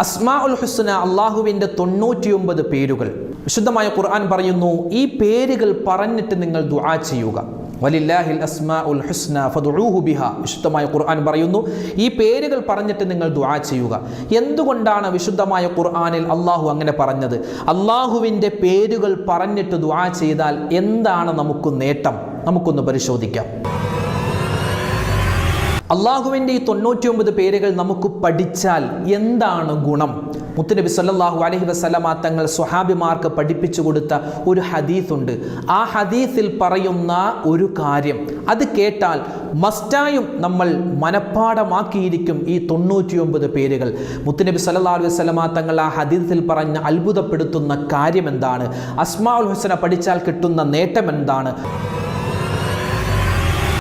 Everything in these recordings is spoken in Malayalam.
അസ്മാ ഉൽ ഹുസ്ന അള്ളാഹുവിന്റെ തൊണ്ണൂറ്റിയൊമ്പത് പേരുകൾ. വിശുദ്ധമായ ഖുർആൻ പറയുന്നു ഈ പേരുകൾ പറഞ്ഞിട്ട് നിങ്ങൾ ദുആ ചെയ്യുക. വലില്ലാഹിൽ അസ്മാ ഉൽ ഹുസ്ന ഫദുഊഹു വിശുദ്ധമായ ഖുർആൻ പറയുന്നു ഈ പേരുകൾ പറഞ്ഞിട്ട് നിങ്ങൾ ദുആ ചെയ്യുക. എന്തുകൊണ്ടാണ് വിശുദ്ധമായ ഖുർആനിൽ അള്ളാഹു അങ്ങനെ പറഞ്ഞത്? അള്ളാഹുവിന്റെ പേരുകൾ പറഞ്ഞിട്ട് ദുആ ചെയ്താൽ എന്താണ് നമുക്ക് നേട്ടം? നമുക്കൊന്ന് പരിശോധിക്കാം. അള്ളാഹുവിന്റെ ഈ തൊണ്ണൂറ്റി ഒമ്പത് പേരുകൾ നമുക്ക് പഠിച്ചാൽ എന്താണ് ഗുണം? മുത്തുനബി സല്ലാഹു അലഹി വസല്ലമ തങ്ങൾ സ്വഹാബിമാർക്ക് പഠിപ്പിച്ചു കൊടുത്ത ഒരു ഹദീസുണ്ട്. ആ ഹദീസിൽ പറയുന്ന ഒരു കാര്യം അത് കേട്ടാൽ മസ്റ്റായും നമ്മൾ മനഃപ്പാടമാക്കിയിരിക്കും ഈ തൊണ്ണൂറ്റിയൊമ്പത് പേരുകൾ. മുത്തുനബി സല്ലാ അലൈഹി വസല്ലമ തങ്ങൾ ആ ഹദീസിൽ പറഞ്ഞ അത്ഭുതപ്പെടുത്തുന്ന കാര്യം എന്താണ്? അസ്മാ ഉൽ ഹുസന പഠിച്ചാൽ കിട്ടുന്ന നേട്ടം എന്താണ്?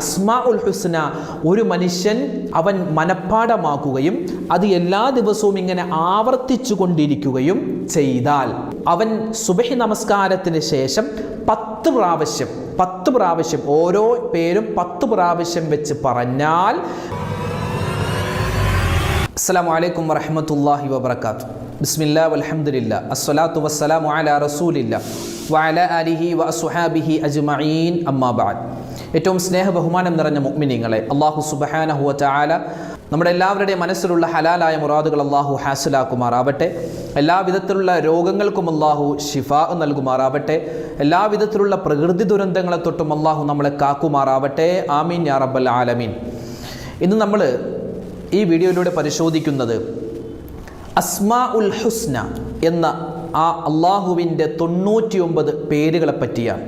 അസ്മാ ഉൽ ഹുസ്ന ഒരു മനുഷ്യൻ അവൻ മനഃപ്പാടമാക്കുകയും അത് എല്ലാ ദിവസവും ഇങ്ങനെ ആവർത്തിച്ചു കൊണ്ടിരിക്കുകയും ചെയ്താൽ അവൻ സുബഹി നമസ്കാരത്തിന് ശേഷം പത്ത് പ്രാവശ്യം പത്ത് പ്രാവശ്യം ഓരോ പേരും പത്ത് പ്രാവശ്യം വെച്ച് പറഞ്ഞാൽ അസ്സാം വലൈക്കും വറഹമത്തല്ലാഹി വബർക്കാത്തു ബിസ്മില്ലാ വൽഹംദുലില്ലാഹി. അസ്സലാത്തു വസ്സലാമു അലാ റസൂലില്ല വഅല അലിഹി വ അസ്ഹാബിഹി അജ്മഈൻ. അമ്മാ ബഅദ്. ഏറ്റവും സ്നേഹ ബഹുമാനം നിറഞ്ഞ മുഅ്മിനീങ്ങളെ അള്ളാഹു സുബ്ഹാനഹു വ തആല നമ്മുടെ എല്ലാവരുടെയും മനസ്സിലുള്ള ഹലാലായ മുറാദുകൾ അള്ളാഹു ഹാസിലാക്കുമാറാവട്ടെ. എല്ലാ വിധത്തിലുള്ള രോഗങ്ങൾക്കും അള്ളാഹു ഷിഫ നൽകുമാറാവട്ടെ. എല്ലാ വിധത്തിലുള്ള പ്രകൃതി ദുരന്തങ്ങളെ തൊട്ടും അള്ളാഹു നമ്മളെ കാക്കുമാറാവട്ടെ. ആമീൻ യാ റബ്ബൽ ആലമീൻ. ഇന്ന് നമ്മൾ ഈ വീഡിയോയിലൂടെ പരിശോധിക്കുന്നത് അസ്മാ ഉൽ ഹുസ്ന എന്ന ആ അള്ളാഹുവിന്റെ തൊണ്ണൂറ്റിയൊമ്പത് പേരുകളെ പറ്റിയാണ്.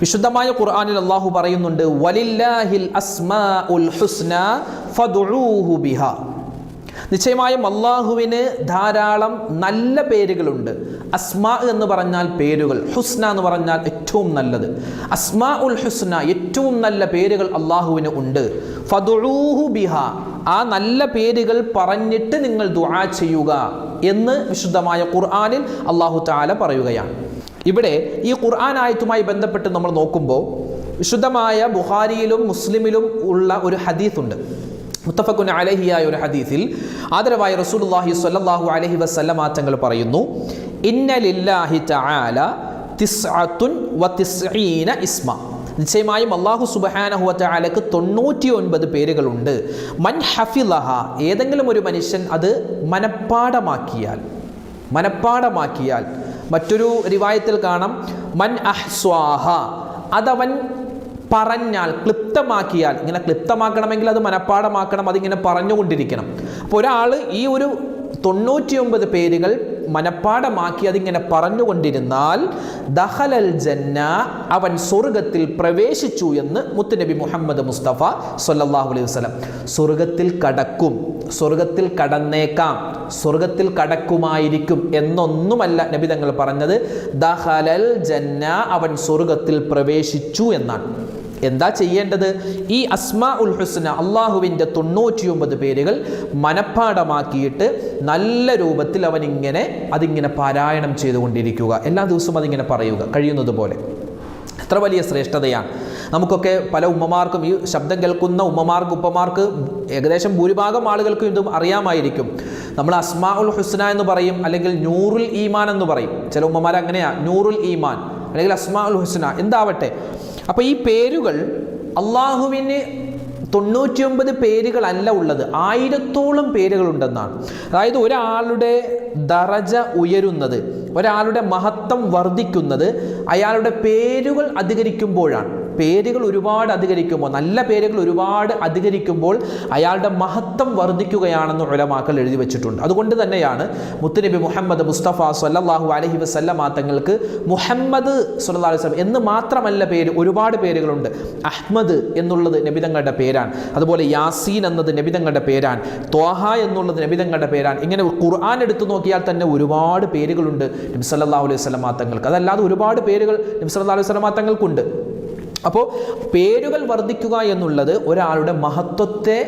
വിശുദ്ധമായ ഖുർആാനിൽ അള്ളാഹു പറയുന്നുണ്ട് വലില്ലാഹിൽ അസ്മാ ഉൽ ഹുസ്ന ബിഹ. നിശ്ചയമായും അള്ളാഹുവിന് ധാരാളം നല്ല പേരുകളുണ്ട്. അസ്മാ എന്ന് പറഞ്ഞാൽ പേരുകൾ ഹുസ്ന എന്ന് പറഞ്ഞാൽ ഏറ്റവും നല്ലത്. അസ്മാ ഉൽ ഹുസ്ന ഏറ്റവും നല്ല പേരുകൾ അള്ളാഹുവിന് ഉണ്ട്. ഫതുഴൂഹു ബിഹ ആ നല്ല പേരുകൾ പറഞ്ഞിട്ട് നിങ്ങൾ ദുആ ചെയ്യുക. എന്ന് വിശുദ്ധമായ ഖുർആാനിൽ അള്ളാഹു താല പറയുകയാണ്. ഇവിടെ ഈ ഖുർആൻ ആയത്തുമായി ബന്ധപ്പെട്ട് നമ്മൾ നോക്കുമ്പോൾ വിശുദ്ധമായ ബുഹാരിയിലും മുസ്ലിമിലും ഉള്ള ഒരു ഹദീസ് ഉണ്ട് മുത്തഫക്കുൻ അലഹിയായ ഒരു ഹദീസിൽ ആദരവായ റസൂലുള്ളാഹി സ്വല്ലല്ലാഹു അലൈഹി വസല്ലമ തങ്ങൾ പറയുന്നു ഇന്നലില്ലാഹി തആല തിസ്അത്തുൻ വ തിസ്ഈന ഇസ്മ. നിശ്ചയമായും അള്ളാഹു സുബഹാനഹുവലക്ക് തൊണ്ണൂറ്റി ഒൻപത് പേരുകളുണ്ട്. മൻ ഹഫിലഹ ഏതെങ്കിലും ഒരു മനുഷ്യൻ അത് മനപ്പാടമാക്കിയാൽ മനപ്പാടമാക്കിയാൽ മറ്റൊരു റിവായത്തിൽ കാണാം മൻ അഹ്സ്വാഹ അതവൻ പറഞ്ഞാൽ ക്ലിപ്തമാക്കിയാൽ ഇങ്ങനെ ക്ലിപ്തമാക്കണമെങ്കിൽ അത് മനപ്പാടമാക്കണം അതിങ്ങനെ പറഞ്ഞുകൊണ്ടിരിക്കണം. അപ്പോൾ ഒരാൾ ഈ ഒരു തൊണ്ണൂറ്റിയൊമ്പത് പേരുകൾ മനഃപ്പാടമാക്കി അതിങ്ങനെ പറഞ്ഞുകൊണ്ടിരുന്നാൽ ദഹലൽ ജന്ന അവൻ സ്വർഗത്തിൽ പ്രവേശിച്ചു എന്ന് മുത്തുനബി മുഹമ്മദ് മുസ്തഫ സൊല്ലാഹു അലൈഹി വസ്ലം സ്വർഗത്തിൽ കടക്കും സ്വർഗത്തിൽ കടന്നേക്കാം സ്വർഗത്തിൽ കടക്കുമായിരിക്കും എന്നൊന്നുമല്ല നബി തങ്ങൾ പറഞ്ഞത്. ദഹലൽ ജന്ന അവൻ സ്വർഗത്തിൽ പ്രവേശിച്ചു എന്നാണ്. എന്താ ചെയ്യേണ്ടത്? ഈ അസ്മാ ഉൽ ഹുസ്ന അള്ളാഹുവിന്റെ തൊണ്ണൂറ്റിയൊമ്പത് പേരുകൾ മനഃപ്പാടമാക്കിയിട്ട് നല്ല രൂപത്തിൽ അവൻ ഇങ്ങനെ അതിങ്ങനെ പാരായണം ചെയ്തുകൊണ്ടിരിക്കുക. എല്ലാ ദിവസവും അതിങ്ങനെ പറയുക കഴിയുന്നത് പോലെ. എത്ര വലിയ ശ്രേഷ്ഠതയാണ്. നമുക്കൊക്കെ പല ഉമ്മമാർക്കും ഈ ശബ്ദം കേൾക്കുന്ന ഉമ്മമാർക്ക് ഉപ്പമാർക്ക് ഏകദേശം ഭൂരിഭാഗം ആളുകൾക്കും ഇതും അറിയാമായിരിക്കും. നമ്മൾ അസ്മാ ഉൽ ഹുസ്ന എന്ന് പറയും അല്ലെങ്കിൽ നൂറുൽ ഈമാൻ എന്ന് പറയും. ചില ഉമ്മമാർ അങ്ങനെയാണ് നൂറുൽ ഈമാൻ അല്ലെങ്കിൽ അസ്മാ ഉൽ ഹുസ്ന. എന്താവട്ടെ? അപ്പോൾ ഈ പേരുകൾ അള്ളാഹുവിന് തൊണ്ണൂറ്റിയൊമ്പത് പേരുകളല്ല ഉള്ളത്. ആയിരത്തോളം പേരുകളുണ്ടെന്നാണ്. അതായത് ഒരാളുടെ ദറജ ഉയരുന്നത് ഒരാളുടെ മഹത്വം വർദ്ധിക്കുന്നത് അയാളുടെ പേരുകൾ അധികരിക്കുമ്പോഴാണ്. പേരുകൾ ഒരുപാട് അധികരിക്കുമ്പോൾ നല്ല പേരുകൾ ഒരുപാട് അധികരിക്കുമ്പോൾ അയാളുടെ മഹത്വം വർദ്ധിക്കുകയാണെന്ന് ഉലമാക്കൾ എഴുതി വെച്ചിട്ടുണ്ട്. അതുകൊണ്ട് തന്നെയാണ് മുത്തുനബി മുഹമ്മദ് മുസ്തഫ സല്ലാഹു അലഹി വസല്ലമ തങ്ങൾക്ക് മുഹമ്മദ് സുല്ലാ അലൈഹി എന്ന് മാത്രമല്ല പേര് ഒരുപാട് പേരുകളുണ്ട്. അഹ്മദ് എന്നുള്ളത് നബിതങ്ങളുടെ പേരാണ്. അതുപോലെ യാസീൻ എന്നത് നബിതങ്ങളുടെ പേരാണ്. ത്വാഹ എന്നുള്ളത് നബിതങ്ങളുടെ പേരാണ്. ഇങ്ങനെ ഖുർആൻ എടുത്തു നോക്കിയാൽ തന്നെ ഒരുപാട് പേരുകളുണ്ട് നബി സല്ലല്ലാഹു അലൈഹി വസല്ലമ തങ്ങൾക്ക്. അതല്ലാതെ ഒരുപാട് പേരുകൾ നബി സല്ലല്ലാഹു അലൈഹി വസല്ലമ തങ്ങൾക്കുണ്ട്. അപ്പോൾ പേരുകൾ വർദ്ധിക്കുക എന്നുള്ളത് ഒരാളുടെ മഹത്വത്തെ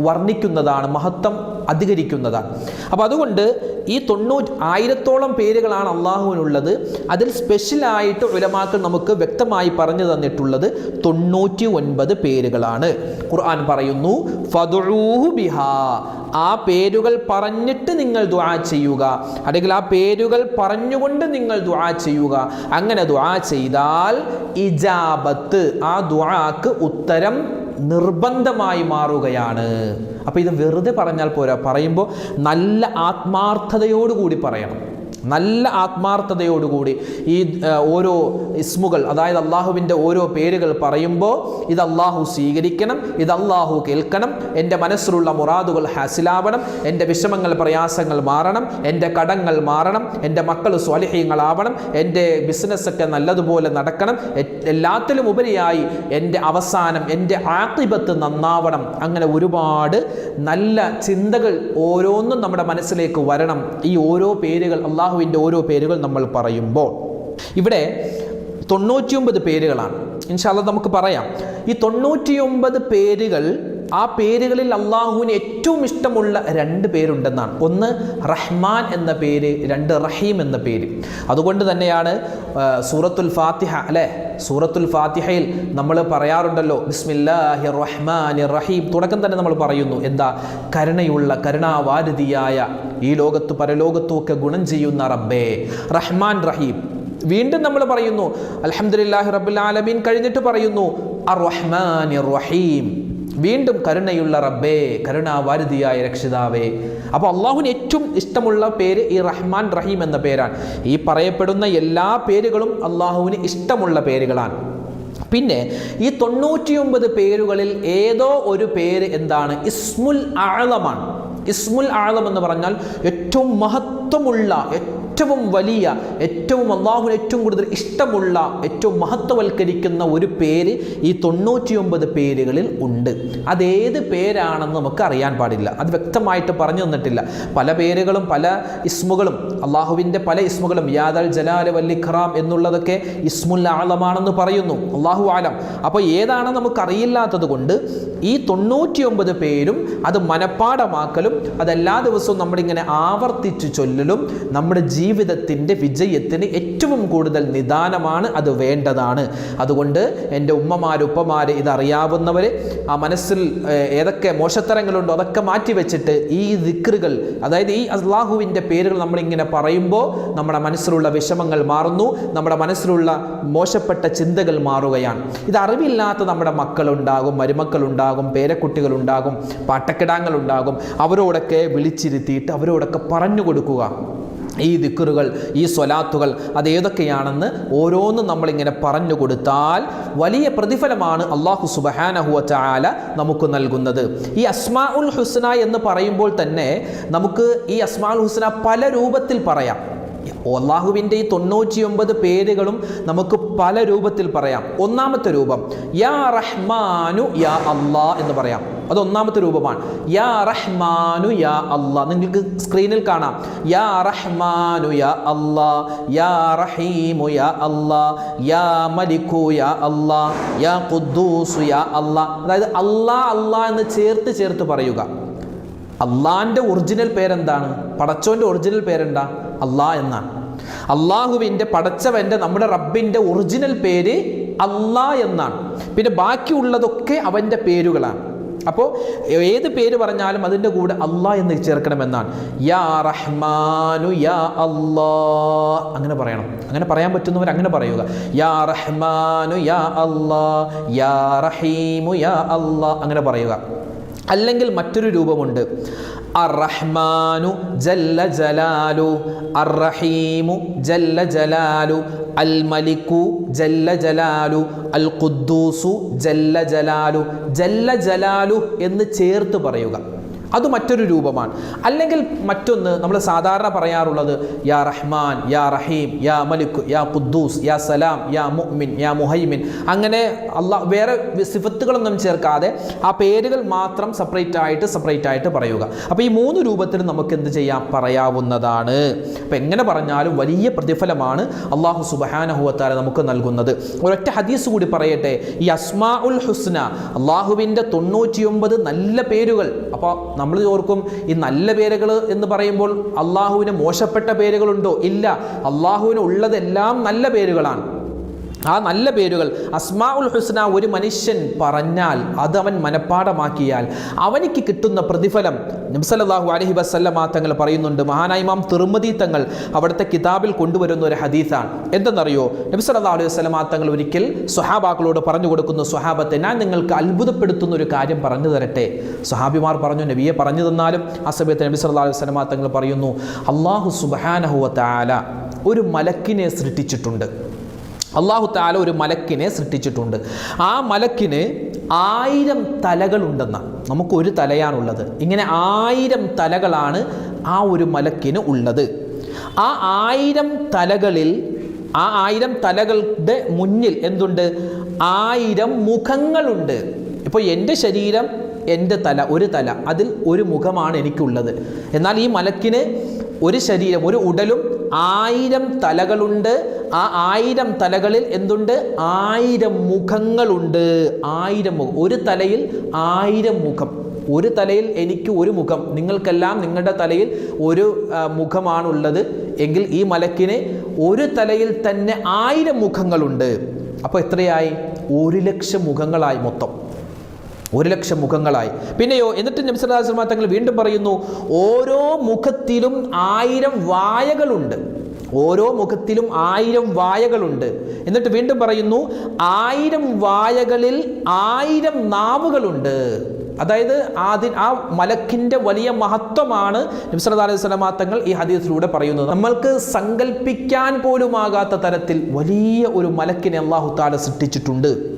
വർണിക്കുന്നതാണ് മഹത്വം അധികരിക്കുന്നതാണ്. അപ്പോൾ അതുകൊണ്ട് ഈ തൊണ്ണൂറ്റി ആയിരത്തോളം പേരുകളാണ് അള്ളാഹുവിനുള്ളത്. അതിൽ സ്പെഷ്യലായിട്ട് ഉലമാക്കൾ നമുക്ക് വ്യക്തമായി പറഞ്ഞു തന്നിട്ടുള്ളത് തൊണ്ണൂറ്റി ഒൻപത് പേരുകളാണ്. ഖുർആൻ പറയുന്നു ഫതുഹു ബിഹാ. ആ പേരുകൾ പറഞ്ഞിട്ട് നിങ്ങൾ ദുആ ചെയ്യുക. അല്ലെങ്കിൽ ആ പേരുകൾ പറഞ്ഞുകൊണ്ട് നിങ്ങൾ ദുആ ചെയ്യുക. അങ്ങനെ ദുആ ചെയ്താൽ ഇജാബത്ത് ആ ദുആക്ക് ഉത്തരം നിർബന്ധമായി മാറുകയാണ്. അപ്പോൾ ഇത് വെറുതെ പറഞ്ഞാൽ പോരാ. പറയുമ്പോൾ നല്ല ആത്മാർത്ഥതയോടുകൂടി പറയണം. നല്ല ആത്മാർത്ഥതയോടുകൂടി ഈ ഓരോ ഇസ്മുകൾ അതായത് അള്ളാഹുവിന്റെ ഓരോ പേരുകൾ പറയുമ്പോൾ ഇത് അള്ളാഹു സ്വീകരിക്കണം ഇത് അള്ളാഹു കേൾക്കണം എന്റെ മനസ്സിലുള്ള മുറാദുകൾ ഹാസിലാവണം എന്റെ വിഷമങ്ങൾ പ്രയാസങ്ങൾ മാറണം എന്റെ കടങ്ങൾ മാറണം എന്റെ മക്കൾ സ്വാലിഹ്യങ്ങളാവണം എന്റെ ബിസിനസ്സൊക്കെ നല്ലതുപോലെ നടക്കണം എല്ലാത്തിലും ഉപരിയായി എന്റെ അവസാനം എന്റെ ആത്തിപത്ത് നന്നാവണം. അങ്ങനെ ഒരുപാട് നല്ല ചിന്തകൾ ഓരോന്നും നമ്മുടെ മനസ്സിലേക്ക് വരണം. ഈ ഓരോ പേരുകൾ അള്ളാഹുവിന്റെ ഓരോ പേരുകൾ നമ്മൾ പറയുമ്പോൾ ഇവിടെ തൊണ്ണൂറ്റിയൊമ്പത് പേരുകളാണ്. ഇൻഷാല്ല നമുക്ക് പറയാം. ഈ തൊണ്ണൂറ്റിയൊമ്പത് പേരുകൾ ആ പേരുകളിൽ അള്ളാഹുവിന് ഏറ്റവും ഇഷ്ടമുള്ള രണ്ട് പേരുണ്ടെന്നാണ്. ഒന്ന് റഹ്മാൻ എന്ന പേര് രണ്ട് റഹീം എന്ന പേര്. അതുകൊണ്ട് തന്നെയാണ് സൂറത്തുൽ ഫാത്തിഹ അല്ലേ? സൂറത്തുൽ ഫാത്തിഹയിൽ നമ്മൾ പറയാറുണ്ടല്ലോ ബിസ്മില്ലാഹി റഹ്മാൻ റഹീം തുടക്കം തന്നെ നമ്മൾ പറയുന്നു എന്താ? കരുണയുള്ള കരുണാവാരതിയായ ഈ ലോകത്ത് പരലോകത്തും ഒക്കെ ഗുണം ചെയ്യുന്ന റബ്ബേ റഹ്മാൻ റഹീം. വീണ്ടും നമ്മൾ പറയുന്നു അലഹമുല്ലാഹി റബ്ബിൽ ആലമീൻ കഴിഞ്ഞിട്ട് പറയുന്നു അർ റഹ്മാൻ റഹീം വീണ്ടും കരുണയുള്ള റബ്ബേ കരുണാവാരുതിയായ രക്ഷിതാവേ. അപ്പോൾ അള്ളാഹുവിന് ഏറ്റവും ഇഷ്ടമുള്ള പേര് ഈ റഹ്മാൻ റഹീം എന്ന പേരാണ്. ഈ പറയപ്പെടുന്ന എല്ലാ പേരുകളും അള്ളാഹുവിന് ഇഷ്ടമുള്ള പേരുകളാണ്. പിന്നെ ഈ തൊണ്ണൂറ്റിയൊമ്പത് പേരുകളിൽ ഏതോ ഒരു പേര് എന്താണ്? ഇസ്മുൽ ആളമാണ് ഇസ്മുൽ ആളം എന്ന് പറഞ്ഞാൽ ഏറ്റവും മഹത്വമുള്ള ഏറ്റവും വലിയ ഏറ്റവും അള്ളാഹുവിന് ഏറ്റവും കൂടുതൽ ഇഷ്ടമുള്ള ഏറ്റവും മഹത്വവൽക്കരിക്കുന്ന ഒരു പേര് ഈ തൊണ്ണൂറ്റിയൊമ്പത് പേരുകളിൽ ഉണ്ട്. അതേത് പേരാണെന്ന് നമുക്ക് അറിയാൻ പാടില്ല. അത് വ്യക്തമായിട്ട് പറഞ്ഞു തന്നിട്ടില്ല. പല പേരുകളും പല ഇസ്മുകളും അള്ളാഹുവിന്റെ പല ഇസ്മുകളും യാദൽ ജലാൽ വല്ലിഖറാം എന്നുള്ളതൊക്കെ ഇസ്മുൽ ആളമാണെന്ന് പറയുന്നു. അള്ളാഹു ആലം. അപ്പോൾ ഏതാണെന്ന് നമുക്കറിയില്ലാത്തത് കൊണ്ട് ഈ തൊണ്ണൂറ്റിയൊമ്പത് പേരും അത് മനഃപ്പാടമാക്കലും അതെല്ലാ ദിവസവും നമ്മളിങ്ങനെ ആവർത്തിച്ച് ചൊല്ലലും നമ്മുടെ ജീവിതത്തിന്റെ വിജയത്തിന് ഏറ്റവും കൂടുതൽ നിദാനമാണ് അത് വേണ്ടതാണ്. അതുകൊണ്ട് എന്റെ ഉമ്മമാർ ഉപ്പമാർ ഇതറിയാവുന്നവർ ആ മനസ്സിൽ ഏതൊക്കെ മോശത്തരങ്ങളുണ്ടോ അതൊക്കെ മാറ്റി വെച്ചിട്ട് ഈ ദിക്റുകൾ അതായത് ഈ അള്ളാഹുവിന്റെ പേരുകൾ നമ്മളിങ്ങനെ പറയുമ്പോൾ നമ്മുടെ മനസ്സിലുള്ള വിഷമങ്ങൾ മാറുന്നു നമ്മുടെ മനസ്സിലുള്ള മോശപ്പെട്ട ചിന്തകൾ മാറുകയാണ്. ഇത് അറിവില്ലാത്ത നമ്മുടെ മക്കളുണ്ടാകും മരുമക്കളുണ്ടാകും പേരക്കുട്ടികളുണ്ടാകും പാട്ടക്കിടാങ്ങളുണ്ടാകും. അവരോടൊക്കെ വിളിച്ചിരുത്തിയിട്ട് അവരോടൊക്കെ പറഞ്ഞു കൊടുക്കുക. ഈ ദിക്കറുകൾ ഈ സ്വലാത്തുകൾ അത് ഏതൊക്കെയാണെന്ന് ഓരോന്നും നമ്മളിങ്ങനെ പറഞ്ഞു കൊടുത്താൽ വലിയ പ്രതിഫലമാണ് അള്ളാഹു സുബഹാനഹുവ ചാല നമുക്ക് നൽകുന്നത്. ഈ അസ്മാ ഉൽ ഹുസ്ന എന്ന് പറയുമ്പോൾ തന്നെ നമുക്ക് ഈ അസ്മാ ഉൽ ഹുസ്ന പല രൂപത്തിൽ പറയാം. അള്ളാഹുവിന്റെ ഈ തൊണ്ണൂറ്റിയൊമ്പത് പേരുകളും നമുക്ക് പല രൂപത്തിൽ പറയാം. ഒന്നാമത്തെ രൂപം യാ റഹ്മാനു യാ അള്ളാ എന്ന് പറയാം. അത് ഒന്നാമത്തെ രൂപമാണ്. യാ റഹ്മാനു യാ അള്ളാ നിങ്ങൾക്ക് സ്ക്രീനിൽ കാണാം. യാ റഹ്മാനു യാ അള്ളാ യാ റഹീമു യാ അള്ളാ യാ മലിക്കു യാ അള്ളാ യാ ഖുദ്ദൂസു യാ അള്ളാ അതായത് അള്ളാ അള്ളാ എന്ന് ചേർത്ത് ചേർത്ത് പറയുക. അള്ളാന്റെ ഒറിജിനൽ പേരെന്താണ്? പടച്ചോന്റെ ഒറിജിനൽ പേരെന്താ? അള്ളാ എന്നാണ്. അള്ളാഹുവിന്റെ പടച്ചവന്റെ നമ്മുടെ റബ്ബിന്റെ ഒറിജിനൽ പേര് അള്ളാ എന്നാണ്. പിന്നെ ബാക്കിയുള്ളതൊക്കെ അവന്റെ പേരുകളാണ്. അപ്പോൾ ഏത് പേര് പറഞ്ഞാലും അതിന്റെ കൂടെ അള്ളാ എന്ന് ചേർക്കണമെന്നാണ്. യാ റഹ്മാനു യാ അള്ളാ അങ്ങനെ പറയണം. അങ്ങനെ പറയാൻ പറ്റുന്നവർ അങ്ങനെ പറയുക. യാ റഹ്മാനു യാ അള്ളാ യാ റഹീമു യാ അള്ളാ അങ്ങനെ പറയുക. അല്ലെങ്കിൽ മറ്റൊരു രൂപമുണ്ട്. അറഹ്മാനു റഹ്മാനു ജല്ല ജലാലു അറഹീമു റഹീമു ജല്ല ജലാലു അൽ മലിക്കു ജല്ല ജലാലു അൽ ഖുദ്ദൂസു ജല്ല ജലാലു. ജല്ല ജലാലു എന്ന് ചേർത്ത് പറയുക. അത് മറ്റൊരു രൂപമാണ്. അല്ലെങ്കിൽ മറ്റൊന്ന് നമ്മൾ സാധാരണ പറയാറുള്ളത് യാ റഹ്മാൻ യാ റഹീം യാ മലിക് യാ ഖുദ്ദൂസ് യാ സലാം യാ മുഅ്മിൻ യാ മുഹൈമിൻ അങ്ങനെ അള്ളാഹ് വേറെ സിഫത്തുകളൊന്നും ചേർക്കാതെ ആ പേരുകൾ മാത്രം സെപ്പറേറ്റ് ആയിട്ട് സെപ്പറേറ്റ് ആയിട്ട് പറയുക. അപ്പോൾ ഈ മൂന്ന് രൂപത്തിൽ നമുക്ക് എന്ത് ചെയ്യാം? പറയാവുന്നതാണ്. അപ്പോൾ എങ്ങനെ പറഞ്ഞാലും വലിയ പ്രതിഫലമാണ് അള്ളാഹു സുബഹാനഹുവത്താല നമുക്ക് നൽകുന്നത്. ഒരൊറ്റ ഹദീസ് കൂടി പറയട്ടെ. ഈ അസ്മാ ഉൽ ഹുസ്ന അള്ളാഹുവിന്റെ തൊണ്ണൂറ്റിയൊമ്പത് നല്ല പേരുകൾ. അപ്പോൾ നമ്മൾ ഓർക്കും ഈ നല്ല പേരുകൾ എന്ന് പറയുമ്പോൾ അള്ളാഹുവിന് മോശപ്പെട്ട പേരുകളുണ്ടോ? ഇല്ല. അള്ളാഹുവിന് ഉള്ളതെല്ലാം നല്ല പേരുകളാണ്. ആ നല്ല പേരുകൾ. അസ്മാ ഉൽ ഹുസ്ന ഒരു മനുഷ്യൻ പറഞ്ഞാൽ അത് അവൻ മനഃപ്പാടമാക്കിയാൽ അവനിക്ക് കിട്ടുന്ന പ്രതിഫലം. നബ്സല്ലാഹു അലഹി വസ്ല്ലമാ തങ്ങൾ പറയുന്നുണ്ട് മഹാനായിമാം ഇമാം തിർമതി തങ്ങൾ അവിടുത്തെ കിതാബിൽ കൊണ്ടുവരുന്ന ഒരു ഹദീസാണ്. എന്തെന്നറിയോ? നബ്സല്ലാ അലൈഹി വസ്ലമാ തങ്ങൾ ഒരിക്കൽ സ്വഹാബാക്കളോട് പറഞ്ഞു കൊടുക്കുന്നു സ്വഹാബത്തെ ഞാൻ നിങ്ങൾക്ക് അത്ഭുതപ്പെടുത്തുന്ന ഒരു കാര്യം പറഞ്ഞു തരട്ടെ. സ്വഹാബിമാർ പറഞ്ഞു നബിയെ പറഞ്ഞു തന്നാലും. ആ സമയത്ത് നബി സല്ലാ അലൈഹി വസ്ലമാ തങ്ങൾ പറയുന്നു അള്ളാഹു സുബാനഹുവ താല ഒരു മലക്കിനെ സൃഷ്ടിച്ചിട്ടുണ്ട്. അള്ളാഹു താല ഒരു മലക്കിനെ സൃഷ്ടിച്ചിട്ടുണ്ട്. ആ മലക്കിന് ആയിരം തലകളുണ്ടെന്നാണ് നമുക്കൊരു തലയാണുള്ളത്. ഇങ്ങനെ ആയിരം തലകളാണ് ആ ഒരു മലക്കിന് ഉള്ളത്. ആ ആയിരം തലകളിൽ ആ ആയിരം തലകളുടെ മുന്നിൽ എന്തുണ്ട്? ആയിരം മുഖങ്ങളുണ്ട്. ഇപ്പോൾ എന്റെ ശരീരം എന്റെ തല ഒരു തല അതിൽ ഒരു മുഖമാണ് എനിക്കുള്ളത്. എന്നാൽ ഈ മലക്കിന് ഒരു ശരീരം ഒരു ഉടലും ആയിരം തലകളുണ്ട്. ആ ആയിരം തലകളിൽ എന്തുണ്ട്? ആയിരം മുഖങ്ങളുണ്ട്. ആയിരം മുഖം. ഒരു തലയിൽ ആയിരം മുഖം. ഒരു തലയിൽ എനിക്ക് ഒരു മുഖം. നിങ്ങൾക്കെല്ലാം നിങ്ങളുടെ തലയിൽ ഒരു മുഖമാണുള്ളത്. എങ്കിൽ ഈ മലക്കിന് ഒരു തലയിൽ തന്നെ ആയിരം മുഖങ്ങളുണ്ട്. അപ്പോൾ എത്രയായി? ഒരു ലക്ഷം മുഖങ്ങളായി മൊത്തം. ഒരു ലക്ഷം മുഖങ്ങളായി. പിന്നെയോ എന്നിട്ട് നബ്സലാസ്ലമ തങ്ങൾ വീണ്ടും പറയുന്നു ഓരോ മുഖത്തിലും ആയിരം വായകളുണ്ട്. ഓരോ മുഖത്തിലും ആയിരം വായകളുണ്ട്. എന്നിട്ട് വീണ്ടും പറയുന്നു ആയിരം വായകളിൽ ആയിരം നാവുകളുണ്ട്. അതായത് ആദ്യ ആ മലക്കിന്റെ വലിയ മഹത്വമാണ് നിസ്രദ് അലൈഹി തങ്ങൾ ഈ ഹദീസിലൂടെ പറയുന്നത്. നമ്മൾക്ക് സങ്കല്പിക്കാൻ പോലുമാകാത്ത തരത്തിൽ വലിയ ഒരു മലക്കിനെ അള്ളാഹു താല സൃഷ്ടിച്ചിട്ടുണ്ട്.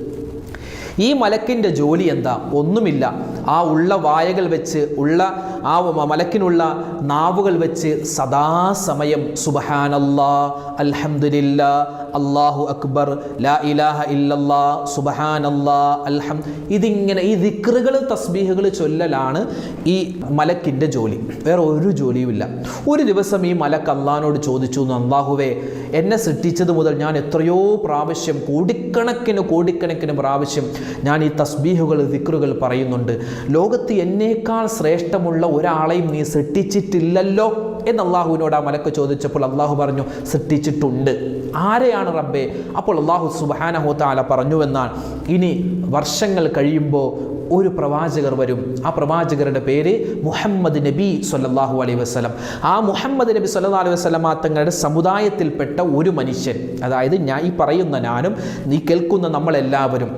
ഈ മലക്കിന്റെ ജോലി എന്താ? ഒന്നുമില്ല. ആ ഉള്ള വായകൾ വെച്ച് ഉള്ള ആ മലക്കിനുള്ള നാവുകൾ വെച്ച് സദാസമയം സുബഹാനല്ലാ അൽഹംദുലില്ലാ അല്ലാഹു അക്ബർ ലാ ഇലാഹ ഇല്ലല്ലാ സുബഹാനല്ലാ അൽഹം ഇതിങ്ങനെ ഈ ദിക്റുകൾ തസ്ബീഹുകൾ ചൊല്ലലാണ് ഈ മലക്കിന്റെ ജോലി. വേറെ ഒരു ജോലിയുമില്ല. ഒരു ദിവസം ഈ മലക്ക് അള്ളഹാനോട് ചോദിച്ചു അള്ളാഹുവേ എന്നെ സൃഷ്ടിച്ചത് മുതൽ ഞാൻ എത്രയോ പ്രാവശ്യം കോടിക്കണക്കിന് കോടിക്കണക്കിന് പ്രാവശ്യം ഞാൻ ഈ തസ്ബീഹുകൾ ദിക്റുകൾ പറയുന്നുണ്ട്. ലോകത്ത് എന്നേക്കാൾ ശ്രേഷ്ഠമുള്ള ഒരാളെയും നീ സൃഷ്ടിച്ചിട്ടില്ലല്ലോ? എന്ന് അള്ളാഹുവിനോട് ആ മലക്ക് ചോദിച്ചപ്പോൾ അള്ളാഹു പറഞ്ഞു സൃഷ്ടിച്ചിട്ടുണ്ട്. ആരെയാണ് റബ്ബെ? അപ്പോൾ അള്ളാഹു സുബാനഹു താല പറഞ്ഞുവെന്നാണ് ഇനി വർഷങ്ങൾ കഴിയുമ്പോൾ ഒരു പ്രവാചകർ വരും. ആ പ്രവാചകരുടെ പേര് മുഹമ്മദ് നബി സല്ലാഹു അലൈഹി വസ്ലം ആ മുഹമ്മദ് നബി സല്ലാ അലൈഹി വസ്ലം തങ്ങളുടെ സമുദായത്തിൽപ്പെട്ട ഒരു മനുഷ്യൻ അതായത് ഞാൻ ഈ പറയുന്ന ഞാനും നീ കേൾക്കുന്ന നമ്മളെല്ലാവരും.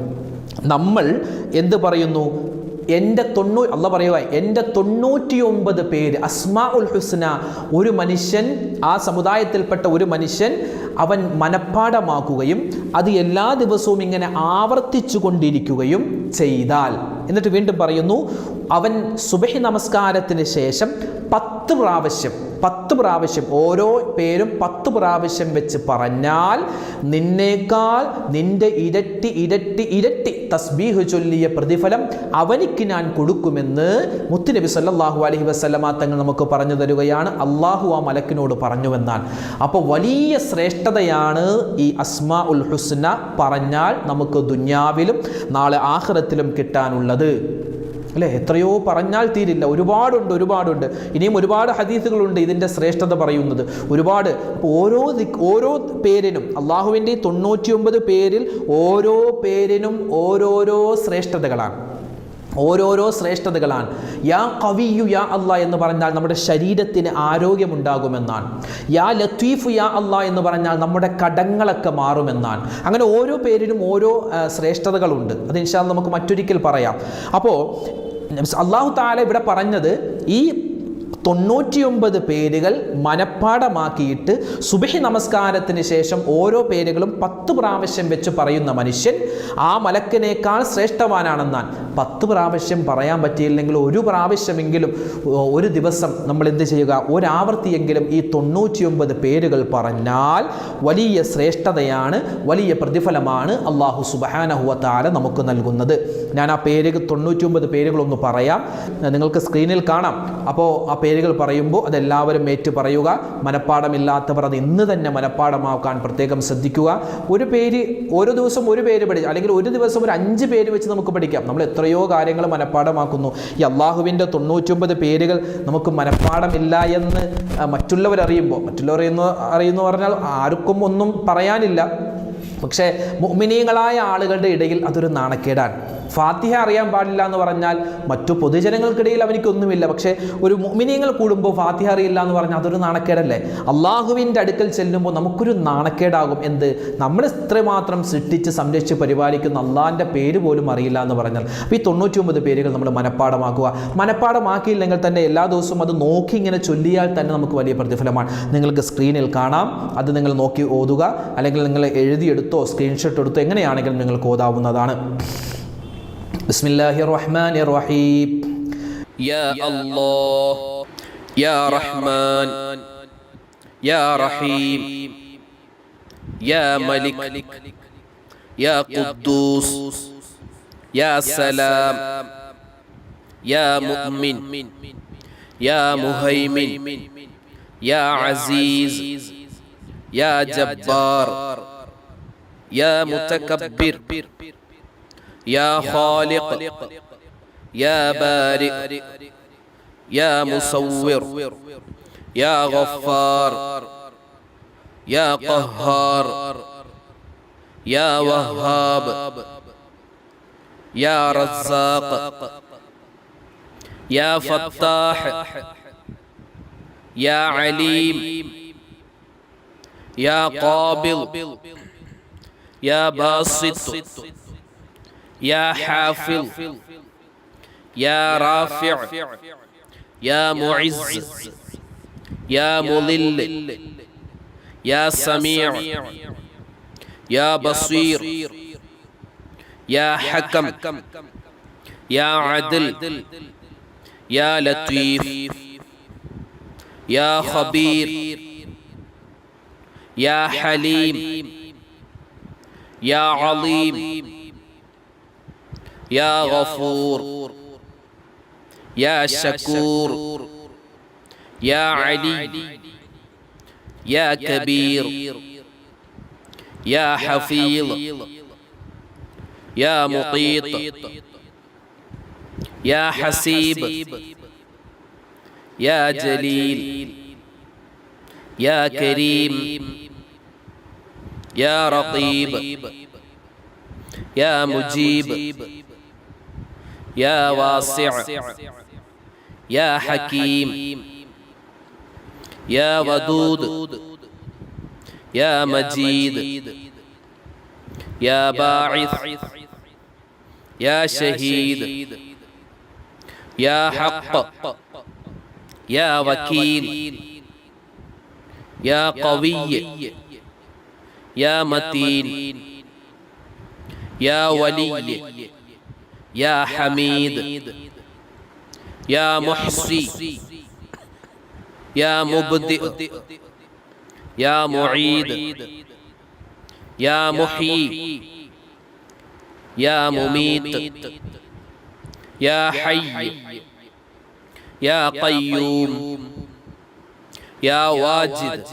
നമ്മൾ എന്ത് പറയുന്നു? എന്റെ തൊണ്ണൂ അല്ല പറയുക എന്റെ തൊണ്ണൂറ്റി ഒമ്പത് പേര് അസ്മാ ഉൽ ഹുസ്ന ഒരു മനുഷ്യൻ ആ സമുദായത്തിൽപ്പെട്ട ഒരു മനുഷ്യൻ അവൻ മനഃപ്പാടമാക്കുകയും അത് എല്ലാ ദിവസവും ഇങ്ങനെ ആവർത്തിച്ചു കൊണ്ടിരിക്കുകയും ചെയ്താൽ. എന്നിട്ട് വീണ്ടും പറയുന്നു അവൻ സുബഹി നമസ്കാരത്തിന് ശേഷം പത്ത് പ്രാവശ്യം പത്ത് പ്രാവശ്യം ഓരോ പേരും പത്ത് പ്രാവശ്യം വെച്ച് പറഞ്ഞാൽ നിന്നേക്കാൾ നിന്റെ ഇരട്ടി ഇരട്ടി ഇരട്ടി തസ്ബീഹ് ചൊല്ലിയ പ്രതിഫലം അവനിക്ക് ഞാൻ കൊടുക്കുമെന്ന് മുത്തുനബി സല്ലാഹു അലഹി വസ്ലമാ തങ്ങൾ നമുക്ക് പറഞ്ഞു തരുകയാണ്. അള്ളാഹു ആ മലക്കിനോട് പറഞ്ഞുവെന്നാൽ. അപ്പോൾ വലിയ ശ്രേഷ്ഠതയാണ് ഈ അസ്മാ ഉൽ ഹുസ്ന പറഞ്ഞാൽ നമുക്ക് ദുന്യാവിലും നാളെ ആഹ്റത്തിലും കിട്ടാനുള്ളത്. അല്ലേ? എത്രയോ പറഞ്ഞാൽ തീരില്ല. ഒരുപാടുണ്ട് ഒരുപാടുണ്ട്. ഇനിയും ഒരുപാട് ഹദീസുകളുണ്ട് ഇതിന്റെ ശ്രേഷ്ഠത പറയുന്നത്. ഒരുപാട്. ഓരോ ഓരോ പേരിനും അള്ളാഹുവിന്റെ തൊണ്ണൂറ്റിയൊമ്പത് പേരിൽ ഓരോ പേരിനും ഓരോരോ ശ്രേഷ്ഠതകളാണ്. ഓരോരോ ശ്രേഷ്ഠതകളാണ്. യാ കവിയു യാ അല്ല എന്ന് പറഞ്ഞാൽ നമ്മുടെ ശരീരത്തിന് ആരോഗ്യമുണ്ടാകുമെന്നാണ്. യാ ലത്തീഫു യാ അല്ല എന്ന് പറഞ്ഞാൽ നമ്മുടെ കടങ്ങളൊക്കെ മാറുമെന്നാണ്. അങ്ങനെ ഓരോ പേരിനും ഓരോ ശ്രേഷ്ഠതകളുണ്ട്. അത് ഇൻഷാൽ നമുക്ക് മറ്റൊരിക്കൽ പറയാം. അപ്പോൾ അള്ളാഹു താല ഇവിടെ പറഞ്ഞത് ഈ തൊണ്ണൂറ്റിയൊമ്പത് പേരുകൾ മനഃപ്പാടമാക്കിയിട്ട് സുബഹി നമസ്കാരത്തിന് ശേഷം ഓരോ പേരുകളും പത്ത് പ്രാവശ്യം വെച്ച് പറയുന്ന മനുഷ്യൻ ആ മലക്കിനേക്കാൾ ശ്രേഷ്ഠവാനാണെന്നാണ്. പത്ത് പ്രാവശ്യം പറയാൻ പറ്റിയില്ലെങ്കിൽ ഒരു പ്രാവശ്യമെങ്കിലും ഒരു ദിവസം നമ്മൾ എന്ത് ചെയ്യുക? ഒരാവർത്തിയെങ്കിലും ഈ തൊണ്ണൂറ്റിയൊമ്പത് പേരുകൾ പറഞ്ഞാൽ വലിയ ശ്രേഷ്ഠതയാണ് വലിയ പ്രതിഫലമാണ് അള്ളാഹു സുബഹാനഹുവത്താല നമുക്ക് നൽകുന്നത്. ഞാൻ ആ പേര് തൊണ്ണൂറ്റിയൊമ്പത് പേരുകളൊന്ന് പറയാം. നിങ്ങൾക്ക് സ്ക്രീനിൽ കാണാം. അപ്പോൾ ആ പേര് പേരുകൾ പറയുമ്പോൾ അതെല്ലാവരും ഏറ്റു പറയുക. മനഃപ്പാടമില്ലാത്തവർ അത് ഇന്ന് തന്നെ മനഃപ്പാടമാക്കാൻ പ്രത്യേകം ശ്രദ്ധിക്കുക. ഒരു പേര് ഓരോ ദിവസം ഒരു പേര് പഠിച്ചു അല്ലെങ്കിൽ ഒരു ദിവസം ഒരു അഞ്ച് പേര് വെച്ച് നമുക്ക് പഠിക്കാം. നമ്മൾ എത്രയോ കാര്യങ്ങൾ മനഃപ്പാടമാക്കുന്നു. ഈ അള്ളാഹുവിന്റെ തൊണ്ണൂറ്റൊമ്പത് പേരുകൾ നമുക്ക് മനഃപ്പാടമില്ല എന്ന് മറ്റുള്ളവരറിയുമ്പോൾ മറ്റുള്ളവർ അറിയുന്നു അറിയുന്നു പറഞ്ഞാൽ ആർക്കും ഒന്നും പറയാനില്ല. പക്ഷേ മുഅ്മിനീങ്ങളായ ആളുകളുടെ ഇടയിൽ അതൊരു നാണക്കേടാണ്. ഫാത്തിഹ അറിയാൻ പാടില്ല എന്ന് പറഞ്ഞാൽ മറ്റു പൊതുജനങ്ങൾക്കിടയിൽ അവനിക്കൊന്നുമില്ല. പക്ഷേ ഒരു മുഅ്മിനീങ്ങൾ കൂടുമ്പോൾ ഫാത്തിഹ അറിയില്ല എന്ന് പറഞ്ഞാൽ അതൊരു നാണക്കേടല്ലേ? അള്ളാഹുവിന്റെ അടുക്കൽ ചെല്ലുമ്പോൾ നമുക്കൊരു നാണക്കേടാകും. എന്ത്? നമ്മൾ ഇത്രമാത്രം സൃഷ്ടിച്ച് സംരക്ഷിച്ച് പരിപാലിക്കുന്ന അള്ളാഹിന്റെ പേര് പോലും അറിയില്ല എന്ന് പറഞ്ഞാൽ. അപ്പോൾ ഈ തൊണ്ണൂറ്റി ഒമ്പത് പേരുകൾ നമ്മൾ മനഃപ്പാടമാക്കുക. മനഃപ്പാടമാക്കിയില്ലെങ്കിൽ തന്നെ എല്ലാ ദിവസവും അത് നോക്കി ഇങ്ങനെ ചൊല്ലിയാൽ തന്നെ നമുക്ക് വലിയ പ്രതിഫലമാണ്. നിങ്ങൾക്ക് സ്ക്രീനിൽ കാണാം. അത് നിങ്ങൾ നോക്കി ഓതുക. അല്ലെങ്കിൽ നിങ്ങൾ എഴുതിയെടുത്തോ സ്ക്രീൻഷോട്ട് എടുത്തോ എങ്ങനെയാണെങ്കിലും നിങ്ങൾക്ക് ഓതാവുന്നതാണ്. بسم الله الرحمن الرحيم يا الله يا رحمن يا رحيم يا ملك يا قدوس يا سلام يا مؤمن يا مهيمن يا عزيز يا جبار يا متكبر يا خالق يا بارئ يا مصور يا غفار يا قهار يا وهاب يا رزاق يا فتاح يا عليم يا قابل يا باسط يا حافظ يا رافع يا معز يا مضل يا سميع يا بصير يا حكم يا عدل يا لطيف يا خبير يا حليم يا عظيم يا غفور يا شكور يا علي يا كبير يا حفيظ يا مطيط يا حسيب يا جليل يا كريم يا رقيب يا مجيب يا واسع يا حكيم يا ودود يا مجيد يا باعث يا شهيد يا حق يا وكيل يا قوي يا متين يا ولي يا حميد يا محصي يا مبدئ يا معيد يا محيي يا مميت يا حي يا قيوم يا واجد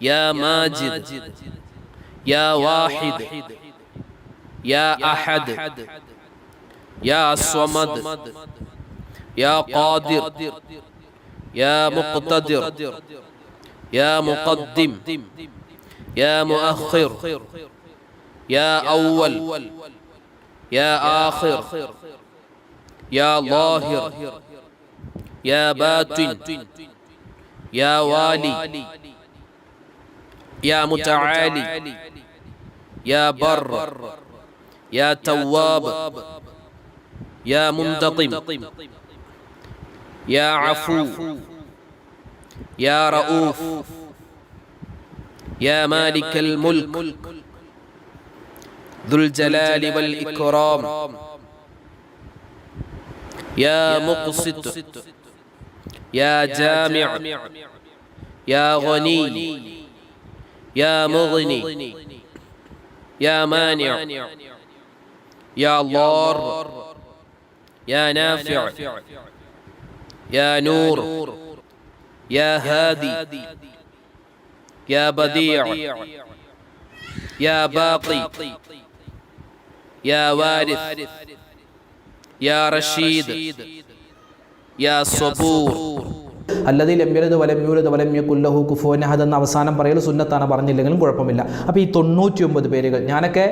يا ماجد يا واحد يا أحد يا صمد يا قادر يا مقتدر يا مقدم يا مؤخر يا أول يا آخر يا ظاهر يا باطن يا والي يا متعالي يا بر يا تواب. يا منتقم يا عفو. يا رؤوف. يا مالك الملك. ذو الجلال والإكرام. يا مقسط. يا جامع. يا غني. يا مغني. يا مانع. يا ضار يا نافع يا نور يا هادي يا بديع يا باقي يا وارث يا رشيد يا صبور അല്ലതി ലംബലത് വലം യൂലത് വലം യക്കുല്ലഹു കുഫുവനഹദ് എന്ന അവസാനം പറയൽ സുന്നത്താണ് പറഞ്ഞില്ലെങ്കിലും കുഴപ്പമില്ല അപ്പോൾ ഈ തൊണ്ണൂറ്റി ഒമ്പത് പേരുകൾ ഞാനൊക്കെ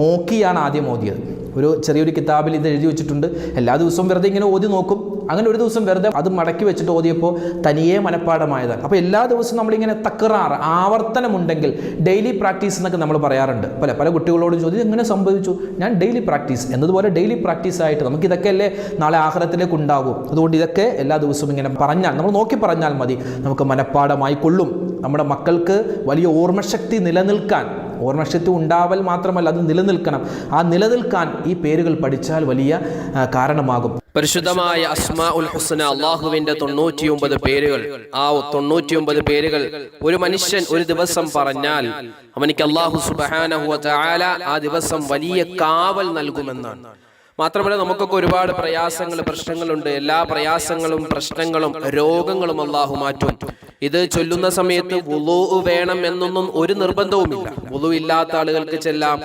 നോക്കിയാണ് ആദ്യം ഓതിയത് ഒരു ചെറിയൊരു കിതാബിൽ ഇത് എഴുതി വെച്ചിട്ടുണ്ട്. എല്ലാ ദിവസവും വെറുതെ ഇങ്ങനെ ഓതി നോക്കും. അങ്ങനെ ഒരു ദിവസം വെറുതെ അത് മടക്കി വെച്ചിട്ട് ഓതിയപ്പോൾ തനിയെ മനഃപ്പാടമായതാണ്. അപ്പോൾ എല്ലാ ദിവസവും നമ്മളിങ്ങനെ തക്കറാറ് ആവർത്തനമുണ്ടെങ്കിൽ ഡെയിലി പ്രാക്ടീസ് എന്നൊക്കെ നമ്മൾ പറയാറുണ്ട്. പല പല കുട്ടികളോടും ചോദിച്ചു എങ്ങനെ സംഭവിച്ചു? ഞാൻ ഡെയിലി പ്രാക്ടീസ് എന്നതുപോലെ ഡെയിലി പ്രാക്ടീസ് ആയിട്ട് നമുക്ക് ഇതൊക്കെ അല്ലേ നാളെ ആഹാരത്തിലേക്ക് ഉണ്ടാകും? അതുകൊണ്ട് ഇതൊക്കെ എല്ലാ ദിവസവും ഇങ്ങനെ പറഞ്ഞാൽ നമ്മൾ നോക്കി പറഞ്ഞാൽ മതി നമുക്ക് മനഃപ്പാടമായി കൊള്ളും. നമ്മുടെ മക്കൾക്ക് വലിയ ഓർമ്മശക്തി നിലനിൽക്കാൻ ഓർമ്മശക്തി ഉണ്ടാവൽ മാത്രമല്ല അത് നിലനിൽക്കണം. ആ നിലനിൽക്കാൻ ഈ പേരുകൾ പഠിച്ചാൽ വലിയ കാരണമാകും. പരിശുദ്ധമായ അസ്മാ ഉൽ ഹുസന അള്ളാഹുവിന്റെ തൊണ്ണൂറ്റിയൊമ്പത് പേരുകൾ. ആ തൊണ്ണൂറ്റിയൊമ്പത് പേരുകൾ. ഒരു മനുഷ്യൻ ഒരു ദിവസം പറഞ്ഞാൽ അവനിക്ക് അള്ളാഹു സുബാന ആ ദിവസം വലിയ കാവൽ നൽകുമെന്നാണ്. മാത്രമല്ല നമുക്കൊക്കെ ഒരുപാട് പ്രയാസങ്ങൾ പ്രശ്നങ്ങളുണ്ട്. എല്ലാ പ്രയാസങ്ങളും പ്രശ്നങ്ങളും രോഗങ്ങളും അള്ളാഹു മാറ്റും. ഇത് ചൊല്ലുന്ന സമയത്ത് വുളു വേണം എന്നൊന്നും ഒരു നിർബന്ധവുമില്ല. വുളു ഇല്ലാത്ത ആളുകൾക്ക് ചെല്ലാം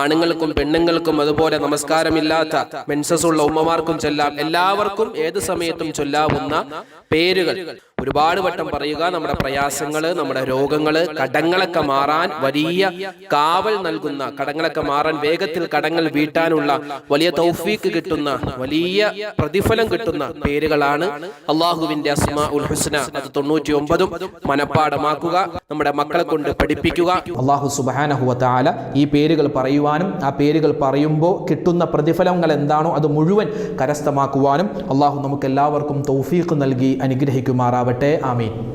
ആണുങ്ങൾക്കും പെണ്ണുങ്ങൾക്കും അതുപോലെ നമസ്കാരമില്ലാത്ത മെൻസസ് ഉള്ള ഉമ്മമാർക്കും ചെല്ലാം എല്ലാവർക്കും ഏത് സമയത്തും ചൊല്ലാവുന്ന പേരുകൾ. ഒരുപാട് വട്ടം പറയുക നമ്മുടെ പ്രയാസങ്ങൾ നമ്മുടെ രോഗങ്ങൾ കടങ്ങളൊക്കെ മാറാൻ വലിയ കാവൽ നൽകുന്ന കടങ്ങളൊക്കെ മാറാൻ വേഗത്തിൽ കടങ്ങൾ വീട്ടാനുള്ള വലിയ തൗഫീക്ക് കിട്ടുന്ന വലിയ പ്രതിഫലം കിട്ടുന്ന പേരുകളാണ് അള്ളാഹുവിന്റെ അസ്മാ ഉൽ ഹുസ്ന. അത് തൊണ്ണൂറ്റി ഒമ്പതും മനപ്പാടമാക്കുക നമ്മുടെ മക്കളെ കൊണ്ട് പഠിപ്പിക്കുക. അള്ളാഹു സുബാനഹുവ താല ഈ പേരുകൾ പറയുവാനും ആ പേരുകൾ പറയുമ്പോൾ കിട്ടുന്ന പ്രതിഫലങ്ങൾ എന്താണോ അത് മുഴുവൻ കരസ്ഥമാക്കുവാനും അള്ളാഹു നമുക്ക് എല്ലാവർക്കും തൗഫീഖ് നൽകി അനുഗ്രഹിക്കുമാറാവട്ടെ. ആമീൻ.